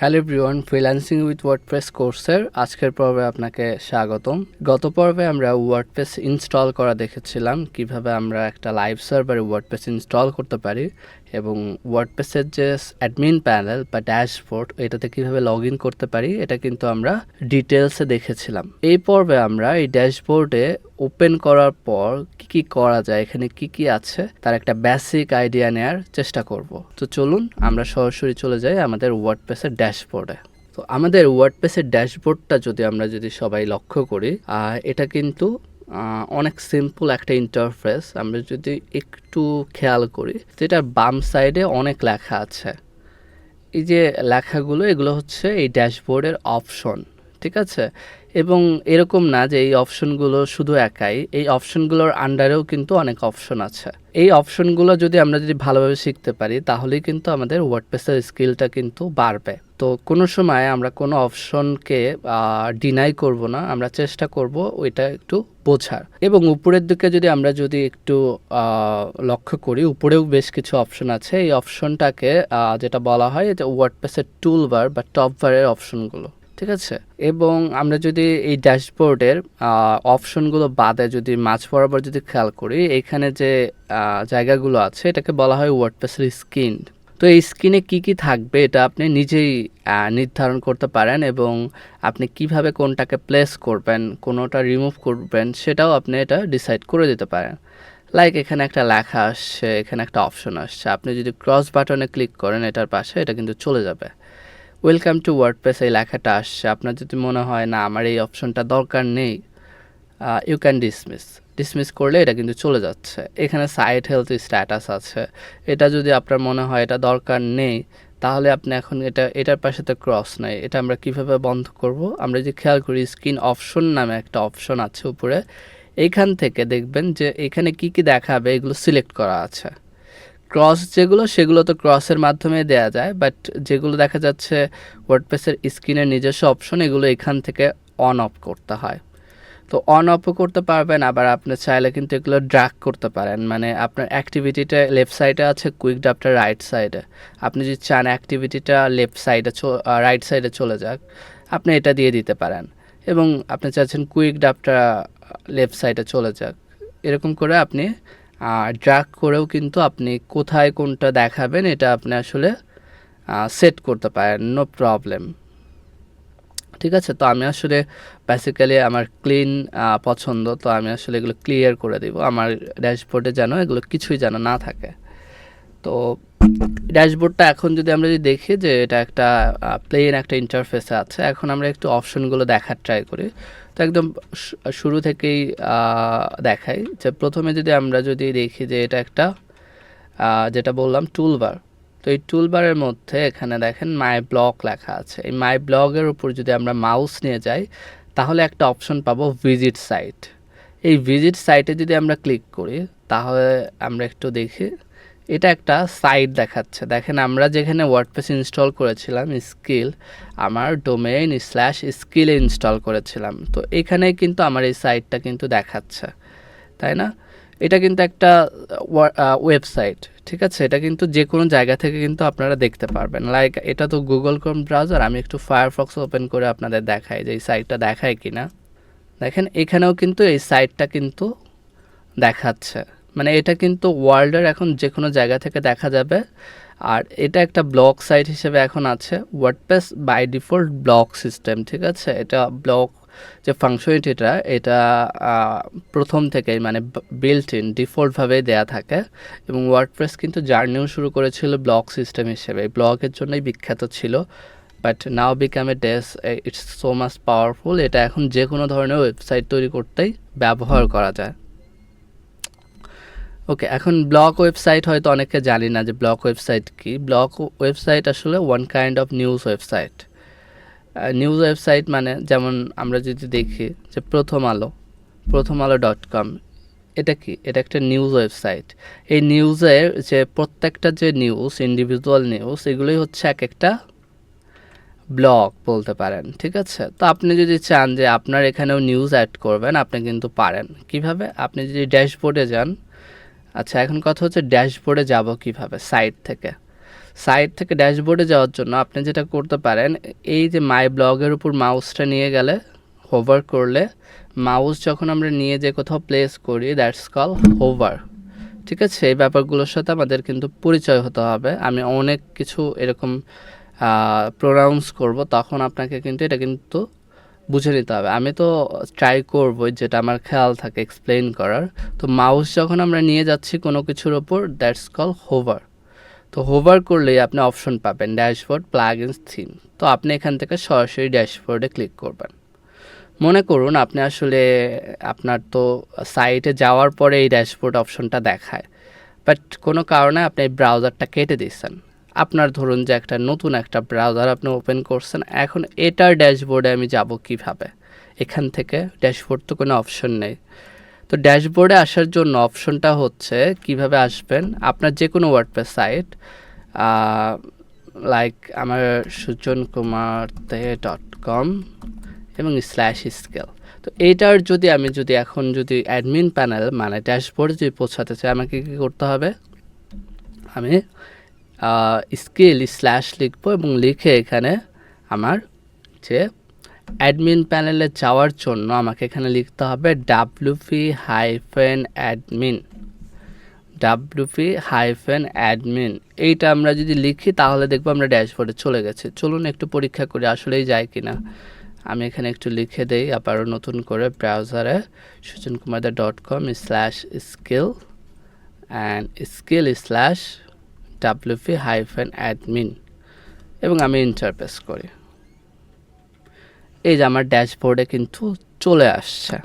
Hello ব্রিওয়ান freelancing with WordPress কোর্সের আজকের পর্বে আপনাকে স্বাগতম। গত পর্বে আমরা ওয়ার্ডপ্রেস ইনস্টল করা দেখেছিলাম, কীভাবে আমরা একটা লাইভ সার্ভারে ওয়ার্ডপ্রেস ইনস্টল করতে পারি। এবং ওয়ার্ডপ্রেসের যে অ্যাডমিন প্যানেল বা ড্যাশবোর্ড এটাতে কীভাবে লগ ইন করতে পারি, এটা কিন্তু আমরা ডিটেলসে দেখেছিলাম। এই পর্বে আমরা এই ড্যাশবোর্ডে ওপেন করার পর কি কি করা যায়, এখানে কি কি আছে, তার একটা বেসিক আইডিয়া নেওয়ার চেষ্টা করব। তো চলুন, আমরা সরাসরি চলে যাই আমাদের ওয়ার্ডপ্রেসের ড্যাশবোর্ডে তো আমাদের ওয়ার্ডপ্রেসের ড্যাশবোর্ডটা যদি আমরা যদি সবাই লক্ষ্য করি এটা কিন্তু অনেক সিম্পল একটা ইন্টারফেস আমরা যদি একটু খেয়াল করি, যেটার বাম সাইডে অনেক লেখা আছে। এই যে লেখাগুলো, এগুলো হচ্ছে এই ড্যাশবোর্ডের অপশন ঠিক আছে? এবং এরকম না যে এই অপশনগুলো শুধু একাই, এই অপশনগুলোর আন্ডারেও কিন্তু অনেক অপশন আছে। এই অপশনগুলো যদি আমরা যদি ভালোভাবে শিখতে পারি, তাহলেই কিন্তু আমাদের ওয়ার্ডপ্রেসের স্কিলটা কিন্তু বাড়বে। তো কোনো সময় আমরা কোনো অপশনকে ডিনাই করব না, আমরা চেষ্টা করব ওইটা একটু বোঝার। এবং উপরের দিকে যদি আমরা যদি একটু লক্ষ্য করি, উপরেও বেশ কিছু অপশন আছে। এই অপশনটাকে যেটা বলা হয় যে ওয়ার্ডপ্রেসের টুল বার বা টপ বারের অপশনগুলো, ঠিক আছে? এবং আমরা যদি এই ড্যাশবোর্ডের অপশনগুলো বাদে যদি মাঝ বরাবর যদি খেয়াল করি, এখানে যে জায়গাগুলো আছে, এটাকে বলা হয় ওয়ার্ডপ্রেসের স্ক্রিন তো এই স্ক্রিনে কি কি থাকবে এটা আপনি নিজেই নির্ধারণ করতে পারেন এবং আপনি কীভাবে কোনটাকে প্লেস করবেন, কোনোটা রিমুভ করবেন সেটাও আপনি এটা ডিসাইড করে দিতে পারেন। লাইক এখানে একটা লেখা আসছে, এখানে একটা অপশন আসছে। আপনি যদি ক্রস বাটনে ক্লিক করেন এটার পাশে, এটা কিন্তু চলে যাবে। ওয়েলকাম টু ওয়ার্ড ওয়ার্ডপ্রেস এই লেখাটা আসছে। আপনার যদি মনে হয়, না, আমার এই অপশনটা দরকার নেই ইউ ক্যান ডিসমিস ডিসমিস করলে এটা কিন্তু চলে যাচ্ছে। এখানে সাইট হেলথ স্ট্যাটাস আছে। এটা যদি আপনার মনে হয় এটা দরকার নেই, তাহলে আপনি এখন এটা, এটার পাশে তো ক্রস নাই। এটা আমরা কীভাবে বন্ধ করব? আমরা যদি খেয়াল করি স্ক্রিন অপশন নামে একটা অপশন আছে উপরে। এইখান থেকে দেখবেন যে এখানে কি কি দেখাবে, এগুলো সিলেক্ট করা আছে। ক্রস যেগুলো, সেগুলো তো ক্রসের মাধ্যমে দেয়া যায় বাট যেগুলো দেখা যাচ্ছে ওয়ার্ডপ্রেসের স্ক্রিনের নিজস্ব অপশন এগুলো এখান থেকে অন অফ করতে হয়। তো অন অফও করতে পারবেন, আবার আপনি চাইলে কিন্তু এগুলো ড্রাগ করতে পারেন। মানে আপনার অ্যাক্টিভিটিটা লেফট সাইডে আছে কুইক ডাপটা রাইট সাইডে আপনি যদি চান অ্যাক্টিভিটিটা লেফট সাইডে রাইট সাইডে চলে যাক, আপনি এটা দিয়ে দিতে পারেন। এবং আপনি চাচ্ছেন কুইক ডাপটা লেফট সাইডে চলে যাক। এরকম করে আপনি ড্রাগ করেও কিন্তু আপনি কোথায় কোনটা দেখাবেন, এটা আপনি আসলে সেট করতে পারেন নো প্রবলেম ঠিক আছে? তো আমি আসলে বেসিক্যালি আমার ক্লিন পছন্দ, তো আমি আসলে এগুলো ক্লিয়ার করে দিব। আমার ড্যাশবোর্ডে যেন এগুলো কিছুই যেন না থাকে। তো ড্যাশবোর্ডটা এখন যদি আমরা যদি দেখি যে এটা একটা প্লেন একটা ইন্টারফেসে আছে, এখন আমরা একটু অপশনগুলো দেখার ট্রাই করি। তো একদম শুরু থেকেই দেখাই যে প্রথমে যদি আমরা যদি দেখি যে এটা একটা যেটা বললাম টুলবার এই টুলবারের মধ্যে এখানে দেখেন মাই ব্লগ লেখা আছে। এই মাই ব্লগের উপর যদি আমরা মাউস নিয়ে যাই, তাহলে একটা অপশন পাবো ভিজিট সাইট এই ভিজিট সাইটে যদি আমরা ক্লিক করি, তাহলে আমরা একটু দেখি, এটা একটা সাইট দেখাচ্ছে। দেখেন আমরা যেখানে ওয়ার্ডপ্রেস ইনস্টল করেছিলাম স্কিল আমার ডোমেইন স্ল্যাশ স্কিলে ইনস্টল করেছিলাম। তো এখানে কিন্তু আমার এই সাইটটা কিন্তু দেখাচ্ছে, তাই না? এটা কিন্তু একটা ওয়েবসাইট ঠিক আছে, এটা কিন্তু যে কোনো জায়গা থেকে কিন্তু আপনারা দেখতে পারবেন। লাইক এটা তো গুগল ক্রোম ব্রাউজার আমি একটু ফায়ারফক্স ওপেন করে আপনাদের দেখাই যে এই সাইটটা দেখায় কি না দেখেন, এখানেও কিন্তু এই সাইটটা কিন্তু দেখাচ্ছে। মানে এটা কিন্তু ওয়ার্ল্ডের এখন যে কোনো জায়গা থেকে দেখা যাবে। আর এটা একটা ব্লক সাইট হিসেবে এখন আছে। WordPress by default blog system ঠিক আছে? এটা ব্লক যে ফাংশনিটিটা এটা প্রথম থেকেই মানে বিল্ট ইন ডিফল্টভাবেই দেয়া থাকে। এবং ওয়ার্ডপ্রেস কিন্তু জার্নিও শুরু করেছিল ব্লক সিস্টেম হিসেবে। ব্লকের জন্যই বিখ্যাত ছিল। But now become a days it's so much powerful এটা এখন যে কোনো ধরনের ওয়েবসাইট তৈরি করতেই ব্যবহার করা যায়। ওকে এখন ব্লগ ওয়েবসাইট হয়তো অনেকে জানি না যে ব্লক ওয়েবসাইট কি। ব্লক ওয়েবসাইট আসলে one kind of news website news website মানে যেমন আমরা যদি দেখি যে প্রথম আলো প্রথম আলো ডট কম এটা কি? এটা একটা নিউজ ওয়েবসাইট। এই নিউজের যে প্রত্যেকটা যে নিউজ ইন্ডিভিজুয়াল নিউজ, এগুলোই হচ্ছে এক একটা ব্লগ বলতে পারেন, ঠিক আছে? তো আপনি যদি চান যে আপনার এখানেও নিউজ অ্যাড করবেন, আপনি কিন্তু পারেন। কীভাবে? আপনি যদি ড্যাশবোর্ডে যান আচ্ছা এখন কথা হচ্ছে ড্যাশবোর্ডে যাব কীভাবে? সাইট থেকে। সাইট থেকে ড্যাশবোর্ডে যাওয়ার জন্য আপনি যেটা করতে পারেন, এই যে মাই ব্লগের উপর মাউসটা নিয়ে গেলে, হোভার করলে, মাউস যখন আমরা নিয়ে যে কোথাও প্লেস করি, দ্যাটস কল হোভার। ঠিক আছে? এই ব্যাপারগুলোর সাথে আমাদের কিন্তু পরিচয় হতে হবে। আমি অনেক কিছু এরকম প্রোনাউন্স করব, তখন আপনাকে কিন্তু এটা কিন্তু বুঝে নিতে হবে। আমি তো ট্রাই করব, যেটা আমার খেয়াল থাকে এক্সপ্লেন করার। তো মাউস যখন আমরা নিয়ে যাচ্ছি কোনো কিছুর ওপর দ্যাটস কল হোভার। তো হোভার করলেই আপনি অপশন পাবেন ড্যাশবোর্ড প্লাগ ইনস থিম তো আপনি এখান থেকে সরাসরি ড্যাশবোর্ডে ক্লিক করবেন। মনে করুন আপনি আসলে আপনার তো সাইটে যাওয়ার পরে এই ড্যাশবোর্ড অপশনটা দেখায় বাট কোনো কারণে আপনি এই ব্রাউজারটা কেটে দিচ্ছেন। আপনার ধরুন যে একটা নতুন একটা ব্রাউজার আপনি ওপেন করছেন, এখন এটার ড্যাশবোর্ডে আমি যাব কীভাবে? এখান থেকে ড্যাশবোর্ড তো কোনো অপশন নেই। তো ড্যাশবোর্ডে আসার জন্য অপশনটা হচ্ছে কীভাবে আসবেন? আপনার যে কোনো ওয়ার্ডপ্রেস সাইট লাইক আমার সুজন কুমার তে ডট কম এবং স্ল্যাশ স্কেল তো এইটার যদি আমি যদি এখন যদি অ্যাডমিন প্যানেল মানে ড্যাশবোর্ডে যদি পৌঁছাতে চাই, আমাকে কী করতে হবে? আমি স্কেল স্ল্যাশ লিখব এবং লিখে এখানে আমার যে অ্যাডমিন প্যানেলে যাওয়ার জন্য আমাকে এখানে লিখতে হবে WP hyphen admin. WP hyphen admin. এইটা আমরা যদি লিখি তাহলে দেখব আমরা ড্যাশবোর্ডে চলে গেছে। চলুন একটু পরীক্ষা করি আসলেই যায় কি না আমি এখানে একটু লিখে দেই আবারও নতুন করে ব্রাউজারে Sujan Kumar dot com slash skill and skill slash WP hyphen admin. এবং আমি ইন্টারপ্রেস করি। এই যে আমার ড্যাশবোর্ডে কিন্তু চলে আসছে,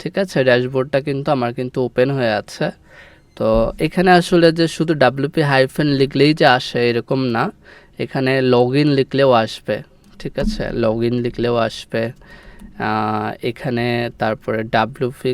ঠিক আছে? ড্যাশবোর্ডটা কিন্তু আমার কিন্তু ওপেন হয়ে আছে। তো এখানে আসলে যে শুধু ডাব্লিউপি হাইফেন লিখলেই যে আসে এরকম না, এখানে লগ ইন লিখলেও আসবে, ঠিক আছে? লগ ইন লিখলেও আসবে। এখানে তারপরে WP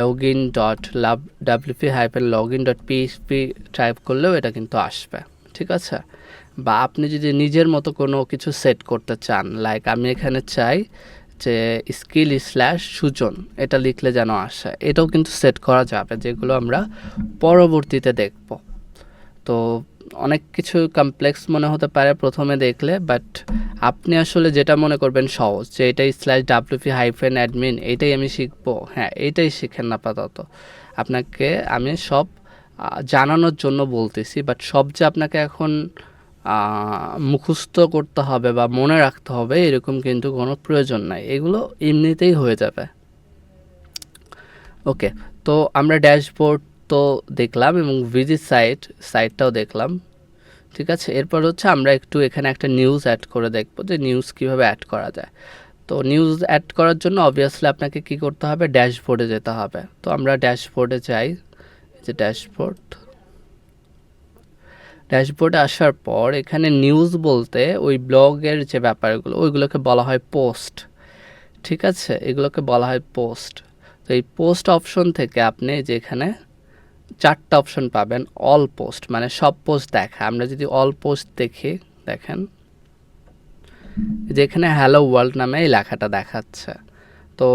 log in dot love WP hyphen log in dot PHP type করলেও এটা কিন্তু আসবে, ঠিক আছে? বা আপনি যদি নিজের মতো কোনো কিছু সেট করতে চান লাইক আমি এখানে চাই যে স্কিল স্ল্যাশ সুজন, এটা লিখলে যেন আসে। এটাও কিন্তু সেট করা যাবে, যেগুলো আমরা পরবর্তীতে দেখব। তো অনেক কিছু কমপ্লেক্স মনে হতে পারে প্রথমে দেখলে বাট আপনি আসলে যেটা মনে করবেন সহজ, যে এটাই স্ল্যাশ ডাব্লিউপি হাইফেন অ্যাডমিন এইটাই আমি শিখব। হ্যাঁ এইটাই শিখেন না আপাতত। আপনাকে আমি সব জানানোর জন্য বলতেছি বাট সব যে আপনাকে এখন মুখস্থ করতে হবে বা মনে রাখতে হবে, এরকম কিন্তু কোনো প্রয়োজন নাই। এগুলো এমনিতেই হয়ে যাবে। ওকে, তো আমরা ড্যাশবোর্ড তো দেখলাম এবং ভিজিট সাইট, সাইটটাও দেখলাম। ঠিক আছে, এরপর হচ্ছে আমরা একটু এখানে একটা নিউজ অ্যাড করে দেখব যে নিউজ কীভাবে অ্যাড করা যায়। তো নিউজ অ্যাড করার জন্য অবভিয়াসলি আপনাকে কি করতে হবে? ড্যাশবোর্ডে যেতে হবে। তো আমরা ড্যাশবোর্ডে যাই যে ড্যাশবোর্ড। ড্যাশবোর্ডে আসার পর এখানে নিউজ বলতে ওই ব্লগের যে ব্যাপারগুলো, ওইগুলোকে বলা হয় পোস্ট। ঠিক আছে? এগুলোকে বলা হয় পোস্ট। তো এই পোস্ট অপশন থেকে আপনি যেখানে চারটা অপশন পাবেন, অল পোস্ট মানে সব পোস্ট দেখা। আমরা যদি অল পোস্ট দেখি, দেখেন। যেখানে হ্যালো ওয়ার্ল্ড নামে এই লেখাটা দেখাচ্ছে। তো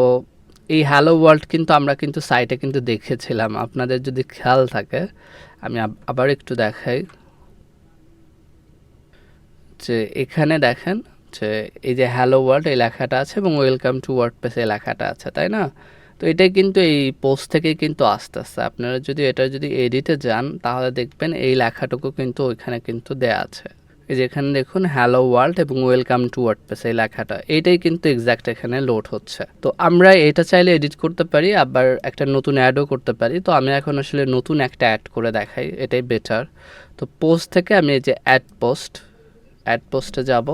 এই হ্যালো ওয়ার্ল্ড কিন্তু আমরা কিন্তু সাইটে কিন্তু দেখেছিলাম। আপনাদের যদি খেয়াল থাকে, আমি আবার একটু দেখাই। যে এখানে দেখেন যে এই যে হ্যালো ওয়ার্ল্ড এই লেখাটা আছে এবং ওয়েলকাম টু ওয়ার্ডপ্রেস এই লেখাটা আছে, তাই না? তো এটাই কিন্তু এই পোস্ট থেকেই কিন্তু আস্তে আস্তে আপনারা যদি এটা যদি এডিটে যান, তাহলে দেখবেন এই লেখাটুকু কিন্তু ওইখানে কিন্তু দেয়া আছে। এই যে এখানে দেখুন হ্যালো ওয়ার্ল্ড এবং ওয়েলকাম টু ওয়ার্ডপ্রেস এই লেখাটা, এইটাই কিন্তু এক্স্যাক্ট এখানে লোড হচ্ছে। তো আমরা এটা চাইলে এডিট করতে পারি, আবার একটা নতুন অ্যাডও করতে পারি। তো আমি এখন আসলে নতুন একটা অ্যাড করে দেখাই, এটাই বেটার তো পোস্ট থেকে আমি এই যে অ্যাড পোস্ট অ্যাড পোস্টে যাব।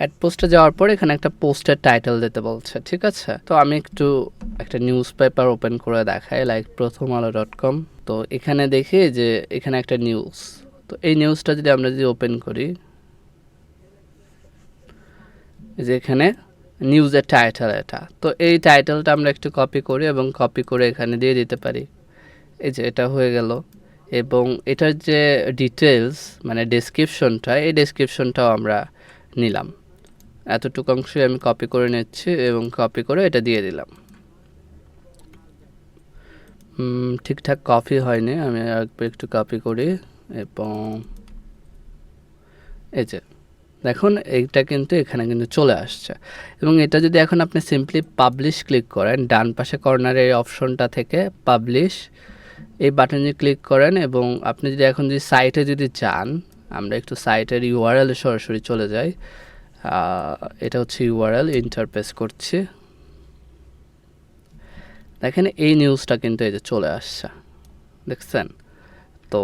অ্যাড পোস্টে যাওয়ার পর এখানে একটা পোস্টের টাইটেল দিতে বলছে, ঠিক আছে? তো আমি একটু একটা নিউজ পেপার ওপেন করে দেখাই লাইক প্রথম আলো ডট কম তো এখানে দেখি যে এখানে একটা নিউজ তো এই নিউজটা যদি আমরা যদি ওপেন করি যে এখানে নিউজের টাইটেল এটা। তো এই টাইটেলটা আমরা একটু কপি করি এবং কপি করে এখানে দিয়ে দিতে পারি। এই যে এটা হয়ে গেল। এবং এটার যে ডিটেলস মানে ডেসক্রিপশনটা এই ডেসক্রিপশনটাও আমরা নিলাম। এতটুকু অংশই আমি কপি করে নিচ্ছি এবং কপি করে এটা দিয়ে দিলাম। ঠিকঠাক কপি হয়নি, আমি একবার একটু কপি করি, এবং এই যে, দেখুন, এইটা কিন্তু এখানে কিন্তু চলে আসছে। এবং এটা যদি এখন আপনি সিম্পলি পাবলিশ ক্লিক করেন, ডান পাশে কর্নারে এই অপশনটা থেকে পাবলিশ এই বাটনে ক্লিক করেন এবং আপনি যদি এখন যদি সাইটে যদি চান আমরা একটু সাইটের ইউআরএল সরাসরি চলে যাই। এটা হচ্ছে ইউআরএল ইন্টারপেস করছি। দেখেন এই নিউজটা কিন্তু এই যে চলে আসছে। দেখছেন? তো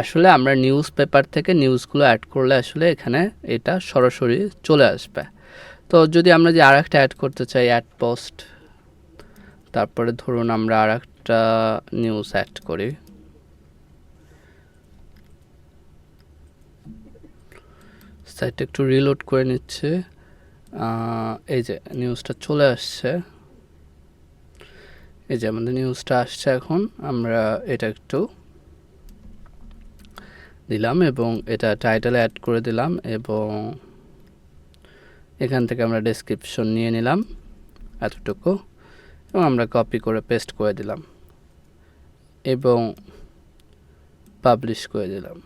আসলে আমরা নিউজ পেপার থেকে নিউজগুলো অ্যাড করলে আসলে এখানে এটা সরাসরি চলে আসবে। তো যদি আমরা যে আর একটা অ্যাড করতে চাই অ্যাড পোস্ট তারপরে ধরুন আমরা আর একটা নিউজ অ্যাড করি। সাইটটা একটু রিলোড করে নিচ্ছে। এই যে নিউজটা চলে আসছে। এই যে আমাদের নিউজটা আসছে এখন, আমরা এটা একটু দিলাম এবং এটা টাইটেলে অ্যাড করে দিলাম এবং এখান থেকে আমরা ডেসক্রিপশন নিয়ে নিলাম এতটুকু এবং আমরা কপি করে পেস্ট করে দিলাম। এবং পাবলিশ করে দিলাম।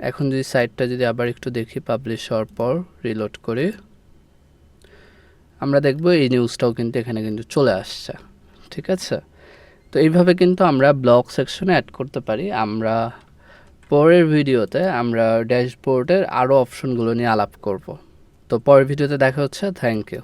এখন যদি সাইটটা যদি আবার একটু দেখি পাবলিশ হওয়ার পর রিলোড করি, আমরা দেখব এই নিউজটাও কিন্তু এখানে কিন্তু চলে আসছে, ঠিক আছে? তো এইভাবে কিন্তু আমরা ব্লগ সেকশনে অ্যাড করতে পারি। আমরা পরের ভিডিওতে আমরা ড্যাশবোর্ডের আরও অপশনগুলো নিয়ে আলাপ করব। তো পরের ভিডিওতে দেখা হচ্ছে। Thank you